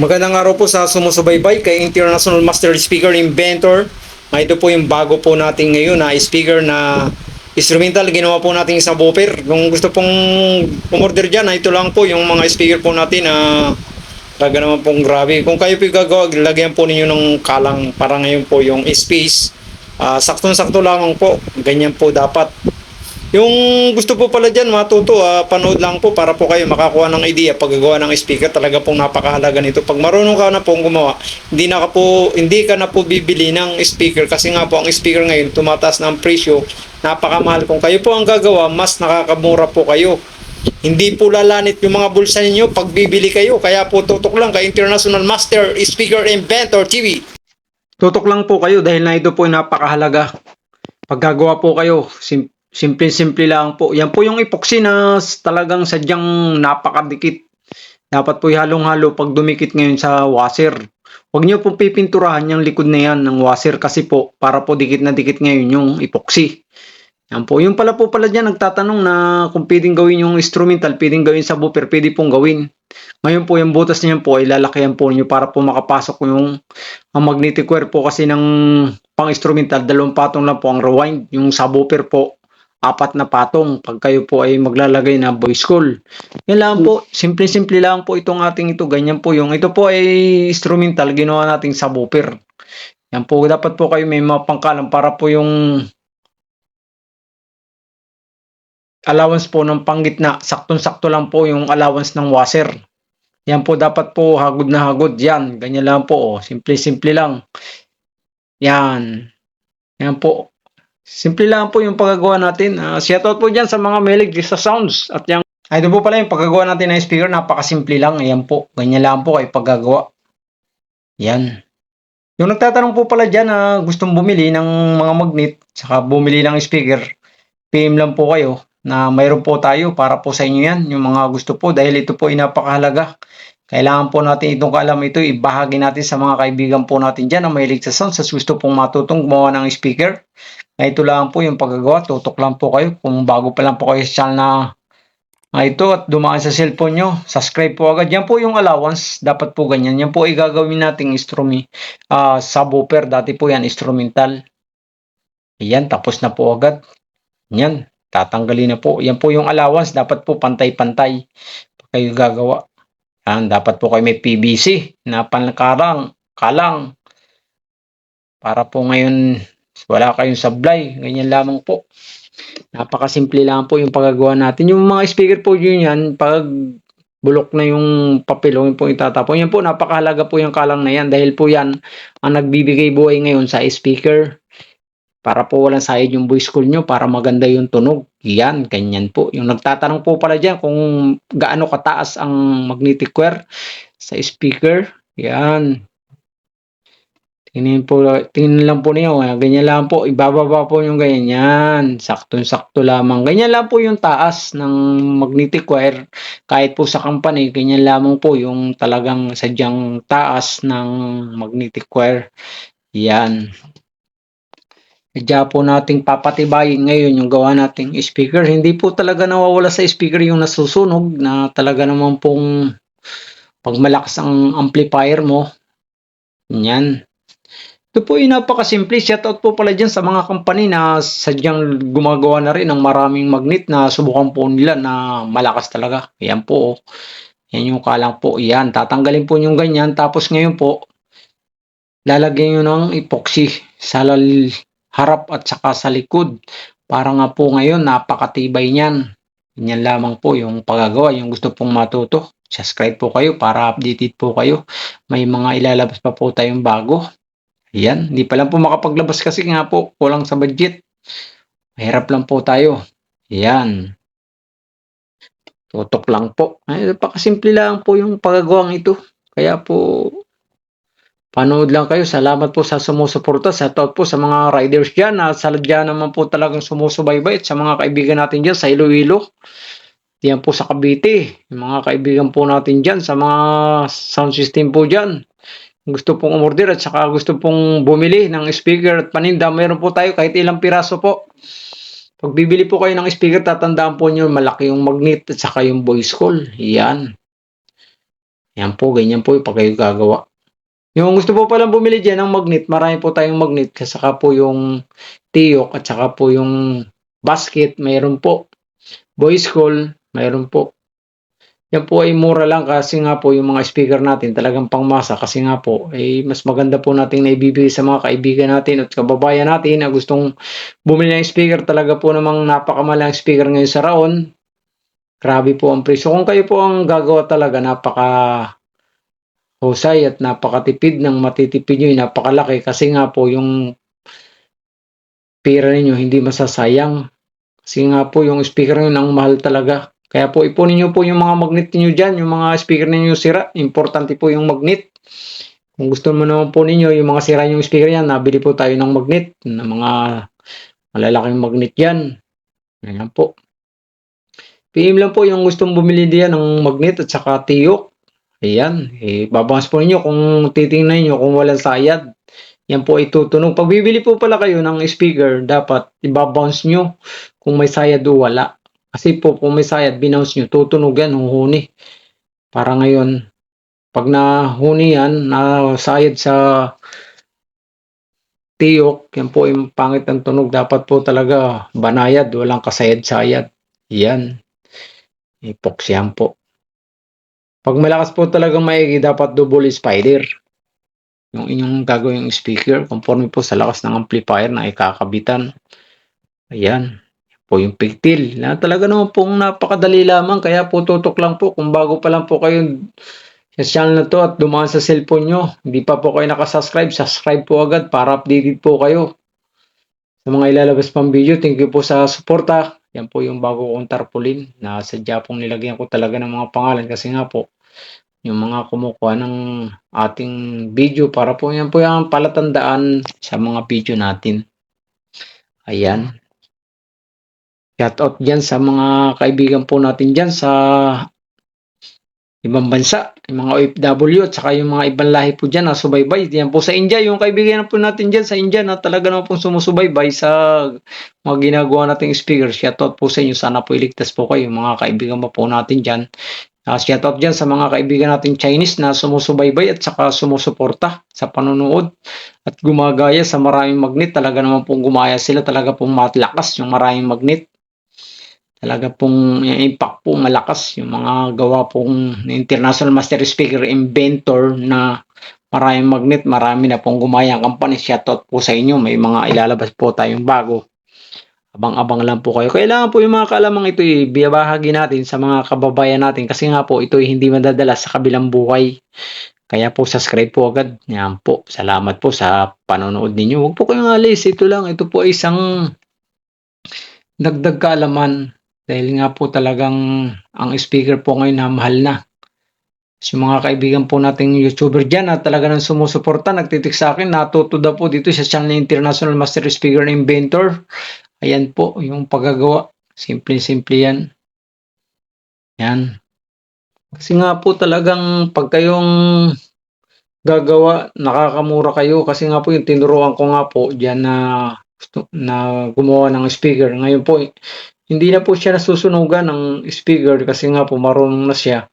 Magandang araw po sa sumusubaybay kay International Master Speaker Inventor. Ito po yung bago po natin ngayon na speaker na instrumental. Ginawa po natin sa booper. Kung gusto pong umorder dyan, ito lang po yung mga speaker po natin na talaga naman pong grabe. Kung kayo po gagawa, lagyan po ninyo ng kalang para ngayon po yung space. Ah, saktong-sakto lamang po. Ganyan po dapat. Yung gusto po pala dyan, matuto, ah, panood lang po para po kayo makakuha ng idea paggagawa ng speaker. Talaga pong napakahalaga nito. Pag marunong ka na pong gumawa, hindi, na ka po, hindi ka na po bibili ng speaker kasi nga po ang speaker ngayon tumataas ng presyo. Napakamahal. Kung kayo po ang gagawa, mas nakakamura po kayo. Hindi po lalanit yung mga bulsa ninyo pag bibili kayo. Kaya po tutok lang kay International Master Speaker Inventor TV. Tutok lang po kayo dahil na ito po napakahalaga. Paggagawa po kayo, simple-simple lang po. Yan po yung epoxy na talagang sadyang napakadikit. Dapat po halong-halo pag dumikit ngayon sa washer. Huwag niyo pong pipinturahan yung likod na yan ng washer kasi po para po dikit na dikit ngayon yung epoxy. Yan po. Yung pala po pala dyan nagtatanong na kung pwedeng gawin yung instrumental, pwedeng gawin sa booper, pwede pong gawin. Ngayon po yung butas niyan po ay lalakihan po niyo para po makapasok yung ang magnetic wire po kasi ng pang-instrumental, dalawang patong lang po ang rewind. Yung subwoofer po, apat na patong pag kayo po ay maglalagay na voice call. Yan lang po, simple-simple lang po itong ating ito. Ganyan po yung, ito po ay instrumental, ginawa nating subwoofer. Yan po, dapat po kayo may mga pangkalan para po yung allowance po ng panggitna, saktong-sakto lang po yung allowance ng washer. Yan po, dapat po hagod na hagod. Yan, ganyan lang po. Oh. Simple-simple lang. Yan. Yan po. Simple lang po yung paggagawa natin. Uh, shoutout po dyan sa mga melig sa sounds. At yung, ay, ito po pala yung paggagawa natin ng speaker. Napakasimple lang. Ayan po. Ganyan lang po ay paggagawa. Yan. Yung nagtatanong po pala dyan na gustong bumili ng mga magnet, saka bumili ng speaker, PM lang po kayo na mayroon po tayo para po sa inyo yan, yung mga gusto po dahil ito po ay napakahalaga. Kailangan po natin itong kaalam ito, ibahagi natin sa mga kaibigan po natin dyan na mahilig sa sound, sa gusto pong matutong gumawa ng speaker. Na ito lang po yung paggagawa, tutok lang po kayo. Kung bago pa lang po kayo sa channel na, na ito at dumaan sa cellphone nyo, subscribe po agad. Yan po yung allowance, dapat po ganyan. Yan po ay gagawin nating instrumi, uh, subwoofer, dati po yan instrumental. Yan, tapos na po agad. Yan, tatanggalin na po. Yan po yung allowance, dapat po pantay-pantay kayo gagawa. Yan, dapat po kayo may PVC na pankarang, kalang. Para po ngayon wala kayong sablay. Ganyan lamang po. Napakasimple lang po yung paggagawa natin. Yung mga speaker po yun yan, pag bulok na yung papel, yung po itatapon. Yan po, napakahalaga po yung kalang na yan dahil po yan ang nagbibigay buhay ngayon sa speaker para po walang sayad yung voice call nyo para maganda yung tunog. Yan, ganyan po. Yung nagtatanong po pala dyan kung gaano kataas ang magnetic wire sa speaker. Yan. Tingnan po, tingnan lang po niyo, ah, ganyan lang po, ibababa po yung ganyan, yan, sakto-sakto lamang. Ganyan lang po yung taas ng magnetic wire, kahit po sa company, ganyan lamang po yung talagang sadyang taas ng magnetic wire. Yan. Kaya po nating papatibayin ngayon yung gawa nating speaker. Hindi po talaga nawawala sa speaker yung nasusunog na talaga naman pong pag malakas ang amplifier mo. Yan. Ito po ay napakasimple. Shoutout po pala dyan sa mga company na sadyang gumagawa na rin ng maraming magnet na subukan po nila na malakas talaga. Yan po. oh. Yan yung kalang po. Yan. Tatanggalin po yung ganyan. Tapos ngayon po, lalagyan nyo ng epoxy sa harap at saka sa likod. Para nga po ngayon, napakatibay niyan. Yan lamang po yung paggagawa. Yung gusto pong matuto, subscribe po kayo para updated po kayo. May mga ilalabas pa po tayong bago. Ayan, hindi pa lang po makapaglabas kasi nga po, kulang sa budget. Mahirap lang po tayo. Ayan. Tutok lang po. Ay, pakasimple lang po yung paggagawang ito. Kaya po, panood lang kayo. Salamat po sa sumusuporta. Sa out po sa mga riders dyan. At sa dyan naman po talagang sumusubaybay. At sa mga kaibigan natin dyan sa Iloilo. Diyan po sa Cavite. Yung mga kaibigan po natin dyan sa mga sound system po dyan gusto pong umorder at saka gusto pong bumili ng speaker at paninda, meron po tayo kahit ilang piraso po. Pag bibili po kayo ng speaker, tatandaan po nyo malaki yung magnet at saka yung voice call. Yan. Yan po, ganyan po yung kayo gagawa. Yung gusto po palang bumili dyan ng magnet, marami po tayong magnet, saka po yung tiyok at saka po yung basket, mayroon po. Boys call, mayroon po. Yan po ay mura lang kasi nga po yung mga speaker natin talagang pangmasa kasi nga po ay mas maganda po nating naibibigay sa mga kaibigan natin at kababayan natin na gustong bumili ng speaker talaga po namang napakamahal ang speaker ngayon sa Raon. Grabe po ang presyo. Kung kayo po ang gagawa talaga napaka husay at napakatipid ng matitipid nyo, napakalaki kasi nga po yung pera ninyo hindi masasayang. Kasi nga po yung speaker nyo ang mahal talaga. Kaya po ipunin nyo po yung mga magnet niyo dyan, yung mga speaker ninyo sira. Importante po yung magnet. Kung gusto mo naman po ninyo yung mga sira yung speaker yan, nabili po tayo ng magnet, ng mga malalaking magnet yan. Ayan po. PM lang po yung gustong bumili diyan ng magnet at saka tiyok. Ayan, eh, po ninyo kung titingnan nyo kung walang sayad. Yan po ay tutunog. Pag bibili po pala kayo ng speaker, dapat ibabounce nyo kung may sayad o wala. Kasi po, may sayad, binounce nyo, tutunog yan, huhuni. Para ngayon, pag nahuni yan, nasayad sa tiyok, yan po yung pangit ng tunog. Dapat po talaga banayad, walang kasayad-sayad. Yan. Ipoksyan po. Pag malakas po talagang maigi, dapat double spider. Yung inyong gagawin yung speaker, conforme po sa lakas ng amplifier na ikakabitan. Ayan po yung pigtil. Na talaga naman pong napakadali lamang kaya po tutok lang po kung bago pa lang po kayo sa channel na to at dumaan sa cellphone nyo. Hindi pa po kayo nakasubscribe, subscribe po agad para updated po kayo sa mga ilalabas pang video. Thank you po sa suporta. Yan po yung bago kong tarpaulin na sadya pong nilagyan ko talaga ng mga pangalan kasi nga po yung mga kumukuha ng ating video para po yan po yung palatandaan sa mga video natin. Ayan. Shout out dyan sa mga kaibigan po natin dyan sa ibang bansa, yung mga OFW at saka yung mga ibang lahi po dyan na subaybay. Yan po sa India, yung kaibigan po natin dyan sa India na talaga naman po sumusubaybay sa mga ginagawa nating speaker. Shout out po sa inyo. Sana po iligtas po kayo mga kaibigan pa po natin dyan. Uh, shout out dyan sa mga kaibigan natin Chinese na sumusubaybay at saka sumusuporta sa panonood at gumagaya sa maraming magnet. Talaga naman pong gumaya sila. Talaga pong matlakas yung maraming magnet talaga pong impact po malakas yung mga gawa pong international master speaker inventor na maraming magnet, marami na pong gumayang company. Shoutout po sa inyo. May mga ilalabas po tayong bago. Abang-abang lang po kayo. Kailangan po yung mga kalamang ito ibabahagi natin sa mga kababayan natin kasi nga po ito hindi madadala sa kabilang buhay. Kaya po subscribe po agad. Yan po. Salamat po sa panonood ninyo. Huwag po kayong alis. Ito lang. Ito po isang dagdag kaalaman dahil nga po talagang ang speaker po ngayon na mahal na. So, mga kaibigan po nating YouTuber dyan na talaga nang sumusuporta, nagtitik sa akin, natuto po dito sa channel International Master Speaker Inventor. Ayan po, yung paggagawa. Simple-simple yan. Yan. Kasi nga po talagang pag kayong gagawa, nakakamura kayo. Kasi nga po yung tinuruan ko nga po dyan na, na gumawa ng speaker. Ngayon po, hindi na po siya nasusunugan ng speaker kasi nga po marunong na siya.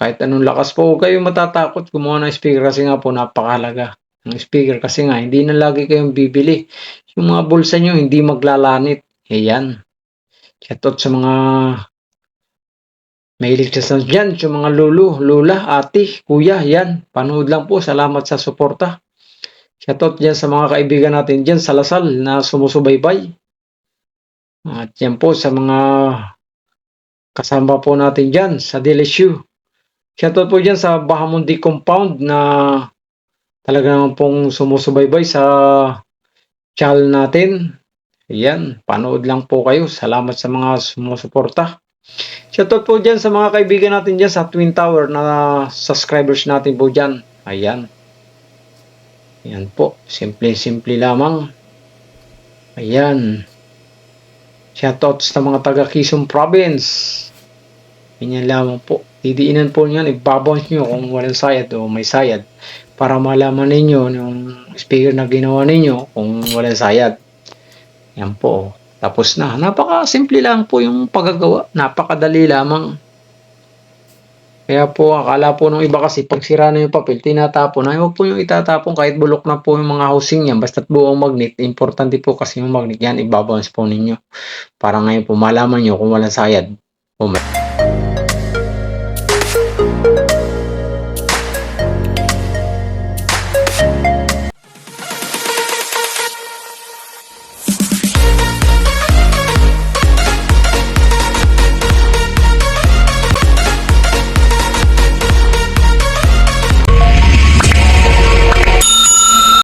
Kahit anong lakas po, huwag kayong matatakot gumawa ng speaker kasi nga po napakahalaga ng speaker kasi nga hindi na lagi kayong bibili. Yung mga bulsa nyo hindi maglalanit. Ayan. Shoutout sa mga mahilig sa sounds dyan, yung mga lulu, lula, ati, kuya, yan. Panood lang po. Salamat sa suporta. Shoutout dyan sa mga kaibigan natin dyan sa Lasal na sumusubaybay. At yan po sa mga kasama po natin dyan sa DLSU. Shoutout po dyan sa Bahamundi Compound na talaga naman pong sumusubaybay sa channel natin. Ayan, panood lang po kayo. Salamat sa mga sumusuporta. Shoutout po dyan sa mga kaibigan natin dyan sa Twin Tower na subscribers natin po dyan. Ayan. Ayan po. Simple-simple lamang. Ayan. Shoutout sa mga taga Quezon Province. Ganyan lamang po. Didiinan po niyan, ibabounce nyo kung walang sayad o may sayad para malaman ninyo yung speaker na ginawa ninyo kung walang sayad. Yan po. Tapos na. Napaka-simple lang po yung paggagawa. Napakadali lamang. Kaya po, akala po nung iba kasi pag sira na yung papel, tinatapon. Ay, huwag po yung itatapon kahit bulok na po yung mga housing niyan. Basta't buong magnet. Importante po kasi yung magnet yan, ibabalance po ninyo. Para ngayon po malaman nyo kung walang sayad. May-